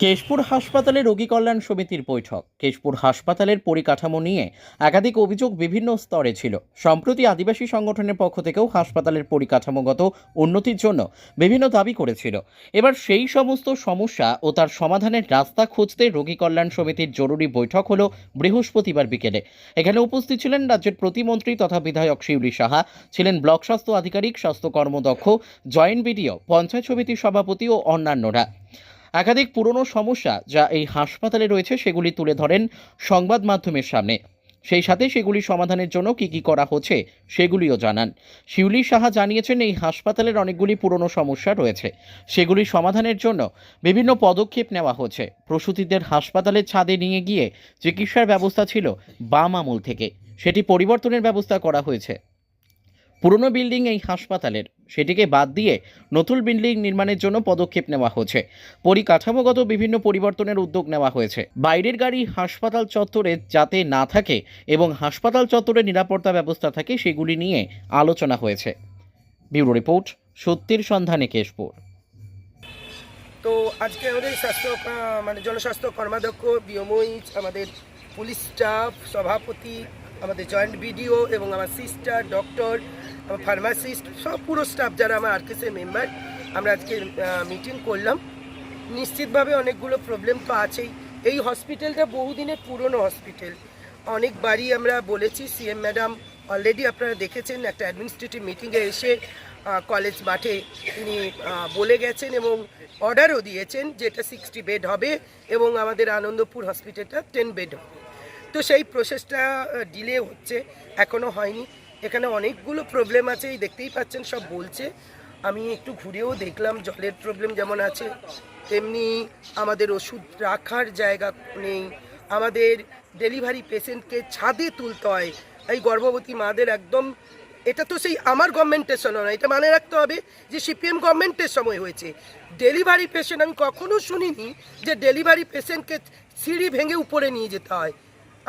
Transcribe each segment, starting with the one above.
কেশপুর হাসপাতালে রোগী কল্যাণ সমিতির বৈঠক। কেশপুর হাসপাতালের পরিকাঠামো নিয়ে একাধিক অভিযোগ বিভিন্ন স্তরে ছিল। সম্প্রতি আদিবাসী সংগঠনের পক্ষ থেকেও হাসপাতালের পরিকাঠামোগত উন্নতির জন্য বিভিন্ন দাবি করেছিল। এবার সেই সমস্ত সমস্যা ও তার সমাধানের রাস্তা খুঁজতে রোগী কল্যাণ সমিতির জরুরি বৈঠক হলো বৃহস্পতিবার বিকেলে। এখানে উপস্থিত ছিলেন রাজ্যের প্রতিমন্ত্রী তথা বিধায়ক শিউলি সাহা, ছিলেন ব্লক স্বাস্থ্য আধিকারিক, স্বাস্থ্য কর্মদক্ষ, জয়েন্ট বিডিও, পঞ্চায়েত সমিতির সভাপতি ও অন্যান্যরা। একাধিক পুরনো সমস্যা যা এই হাসপাতালে রয়েছে সেগুলি তুলে ধরেন সংবাদ মাধ্যমের সামনে। সেই সাথে সেগুলি সমাধানের জন্য কি কি করা হচ্ছে সেগুলিও জানান। শিউলি সাহা জানিয়েছেন এই হাসপাতালের অনেকগুলি পুরনো সমস্যা রয়েছে। সেগুলি সমাধানের জন্য বিভিন্ন পদক্ষেপ নেওয়া হচ্ছে। প্রসূতিদের হাসপাতালের ছাদে নিয়ে গিয়ে চিকিৎসার ব্যবস্থা ছিল বাম আমল থেকে। সেটি পরিবর্তনের ব্যবস্থা করা হয়েছে। পুরনো বিল্ডিং এই হাসপাতালের। সেটিকে বাদ দিয়ে নতুন বিল্ডিং নির্মাণের জন্য পদক্ষেপ নেওয়া হচ্ছে। পরিকাঠামোগত বিভিন্ন পরিবর্তনের উদ্যোগ নেওয়া হয়েছে। বাইরের গাড়ি হাসপাতাল চত্বরে যাতে না থাকে এবং হাসপাতাল চত্বরে নিরাপত্তা ব্যবস্থা থাকে, সেগুলি নিয়ে আলোচনা হয়েছে। ব্যুরো রিপোর্ট, সত্যির সন্ধানে কেশপুর। তো আজকে আমাদের স্বাস্থ্য মানে জনস্বাস্থ্য কর্মাধ্যক্ষ বিয়ময়ী আমাদের পুলিশ স্টাফ, সভাপতি আমাদের জয়েন্ট বিডিও এবং আমার সিস্টার, ডক্টর, আমার ফার্মাসিস্ট, সব পুরো স্টাফ যারা আমার আরকেসের মেম্বার আমরা আজকে মিটিং করলাম। নিশ্চিতভাবে অনেকগুলো প্রবলেম তো আছেই। এই হসপিটালটা বহুদিনের পুরনো হসপিটাল অনেকবারই আমরা বলেছি সিএম ম্যাডাম অলরেডি আপনারা দেখেছেন, একটা অ্যাডমিনিস্ট্রেটিভ মিটিংয়ে এসে কলেজ মাঠে তিনি বলে গেছেন এবং অর্ডারও দিয়েছেন যেটা সিক্সটি বেড হবে এবং আমাদের আনন্দপুর হসপিটালটা টেন বেড হবে। তো সেই প্রসেসটা ডিলে হচ্ছে এখনও হয়নি। এখানে অনেকগুলো প্রবলেম আছে, এই দেখতেই পাচ্ছেন, সব বলছে। আমি একটু ঘুরেও দেখলাম, জলের প্রবলেম যেমন আছে, তেমনি আমাদের ওষুধ রাখার জায়গা নেই। আমাদের ডেলিভারি পেশেন্টকে ছাদে তুলতে হয়। এই গর্ভবতী মাদের একদম, এটা তো সেই আমার গভর্নমেন্টের সময় নয়, এটা মানে রাখতে হবে যে সিপিএম গভর্নমেন্টের সময় হয়েছে। ডেলিভারি পেশেন্ট আমি কখনো শুনিনি যে ডেলিভারি পেশেন্টকে সিঁড়ি ভেঙে উপরে নিয়ে যেতে হয়।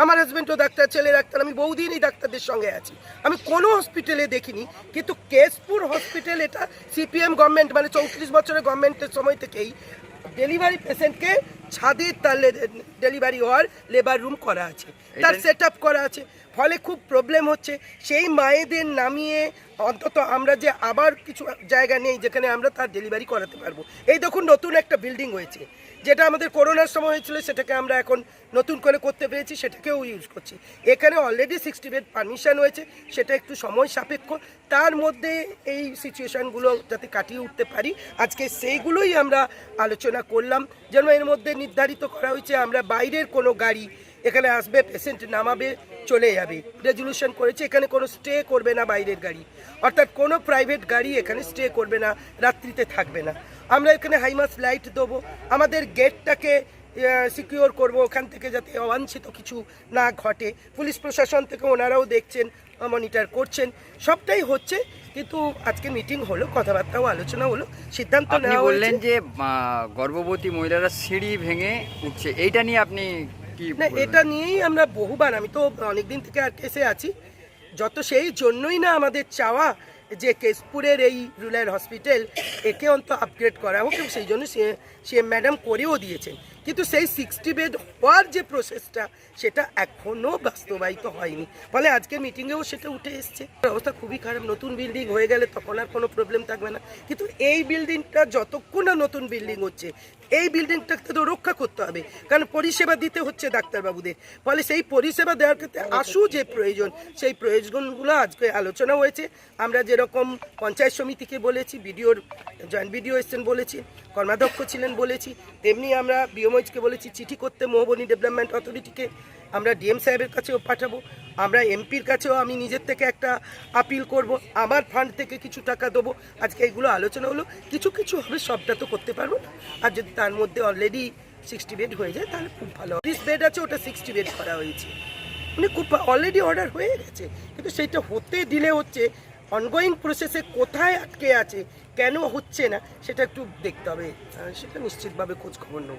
আমার হাজব্যান্ডও ডাক্তার ছেলে ডাক্তার আমি বহুদিনই ডাক্তারদের সঙ্গে আছি। আমি কোনো হসপিটালে দেখিনি কিন্তু কেশপুর হসপিটাল এটা সিপিএম গভর্নমেন্ট মানে চৌত্রিশ বছরের গভর্নমেন্টের সময় থেকেই ডেলিভারি পেশেন্টকে ছাদে তার ডেলিভারি হওয়ার লেবার রুম করা আছে। তার সেট আপ করা আছে। ফলে খুব প্রবলেম হচ্ছে। সেই মায়েদের নামিয়ে অন্তত আমরা যে আবার কিছু জায়গা নেই যেখানে আমরা তার ডেলিভারি করাতে পারব। এই দেখুন নতুন একটা বিল্ডিং হয়েছে। যেটা আমাদের করোনার সময় হয়েছিল, সেটাকে আমরা এখন নতুন করে করতে পেরেছি, সেটাকেও ইউজ করছি। এখানে অলরেডি সিক্সটি বেড পারমিশন হয়েছে সেটা একটু সময় সাপেক্ষ। তার মধ্যে এই সিচুয়েশানগুলো যাতে কাটিয়ে উঠতে পারি, আজকে সেইগুলোই আমরা আলোচনা করলাম। যেন এর মধ্যে নির্ধারিত করা হয়েছে, আমরা বাইরের কোনো গাড়ি এখানে আসবে পেশেন্ট নামাবে চলে যাবে। রেজলিউশন করেছে এখানে কোনো স্টে করবে না বাইরের গাড়ি। অর্থাৎ কোনো প্রাইভেট গাড়ি এখানে স্টে করবে না রাত্রিতে থাকবে না। আমরা এখানে হাইমাস লাইট দেবো। আমাদের গেটটাকে সিকিওর করব ওখান থেকে যাতে অবাঞ্ছিত কিছু না ঘটে। পুলিশ প্রশাসন থেকে ওনারাও দেখছেন মনিটর করছেন। সবটাই হচ্ছে কিন্তু আজকে মিটিং হলো কথাবার্তাও আলোচনা হলো সিদ্ধান্ত নেওয়া বললেন যে গর্ভবতী মহিলারা সিঁড়ি ভেঙে উঠছে। এইটা নিয়ে আপনি কি না এটা নিয়েই আমরা বহুবার আমি তো অনেকদিন থেকে আর কেসে আছি। যত সেই জন্যই না আমাদের চাওয়া যে কেশপুরের এই রুরাল হসপিটাল একে অন্ত আপগ্রেড করা হোক এবং সেই জন্য সে সে ম্যাডাম করেও দিয়েছেন। কিন্তু সেই সিক্সটি বেড হওয়ার যে প্রসেসটা সেটা এখনও বাস্তবায়িত হয়নি। ফলে আজকে মিটিংয়েও সেটা উঠে এসছে। অবস্থা খুবই খারাপ নতুন বিল্ডিং হয়ে গেলে তখন আর কোনো প্রবলেম থাকবে না। কিন্তু এই বিল্ডিংটা যতক্ষণ না নতুন বিল্ডিং হচ্ছে এই বিল্ডিংটাকে তো রক্ষা করতে হবে। কারণ পরিষেবা দিতে হচ্ছে ডাক্তারবাবুদের। ফলে সেই পরিষেবা দেওয়ার ক্ষেত্রে আসু যে প্রয়োজন, সেই প্রয়োজনগুলো আজকে আলোচনা হয়েছে। আমরা যেরকম পঞ্চায়েত সমিতিকে বলেছি, বিডিওর জয়েন্ট বিডিও এসছেন বলেছি, কর্মাধ্যক্ষ ছিলেন বলেছি, তেমনি আমরা বিএমএইচকে বলেছি, চিঠি করতে মোহবনী ডেভেলপমেন্ট অথরিটিকে আমরা ডিএম সাহেবের কাছেও পাঠাবো, আমরা এমপির কাছেও আমি নিজের থেকে একটা আপিল করব, আমার ফান্ড থেকে কিছু টাকা দেবো। আজকে এগুলো আলোচনা হলো, কিছু কিছু হবে, সবটা তো করতে পারব না। আর যদি তার মধ্যে অলরেডি সিক্সটি বেড হয়ে যায়, তাহলে খুব ভালো তিরিশ বেড আছে, ওটা সিক্সটি বেড করা হয়েছে। মানে খুব অলরেডি অর্ডার হয়ে গেছে। কিন্তু সেটা হতে দিলে হচ্ছে অনগোয়িং প্রসেসে কোথায় আটকে আছে, কেন হচ্ছে না, সেটা একটু দেখতে হবে। সেটা নিশ্চিতভাবে খোঁজ খবর নেব।